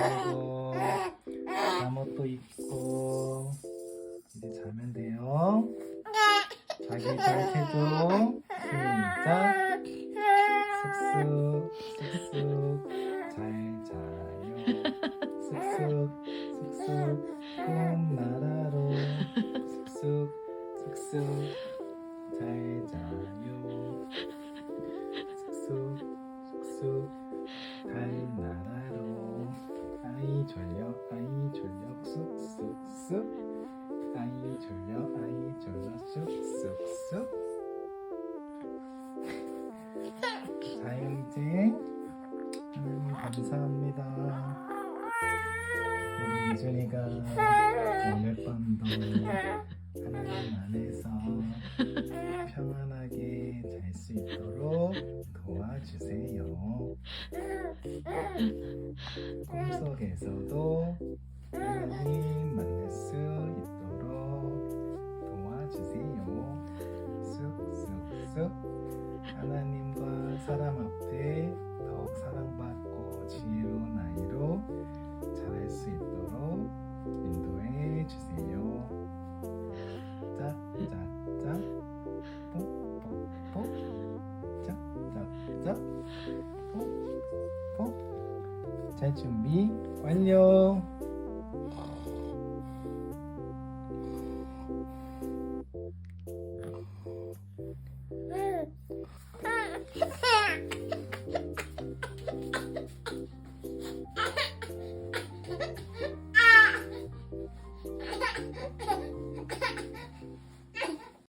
하고 잠옷도 입고 이제 자면 돼요. 자기 잘 해줘. 시작. 쓱쓱 쓱쓱 잘 자요. 쓱쓱 쓱쓱 꿈나라로 쓱쓱 쓱쓱 잘 자요. 쓱쓱 쓱쓱 잘 전력 아이 전력 쑥쑥쑥 아이 전력 아이 전력 쑥쑥쑥 자 이제 음, 감사합니다. 우리 이준이가 오늘 밤도 하나님 안에서 평안하게 잘 수 있도록 도와주세요. 꿈속에서도 하나님 만날 수 있도록 도와주세요. 쑥쑥쑥. 하나님과 사람 앞에 더욱 사랑받고 지혜로운 아이로 자랄 수 있도록 인도해 주세요. 짜짜짜 뽀뽀뽀. 짜짜짜 뽀뽀 잘 준비 완료.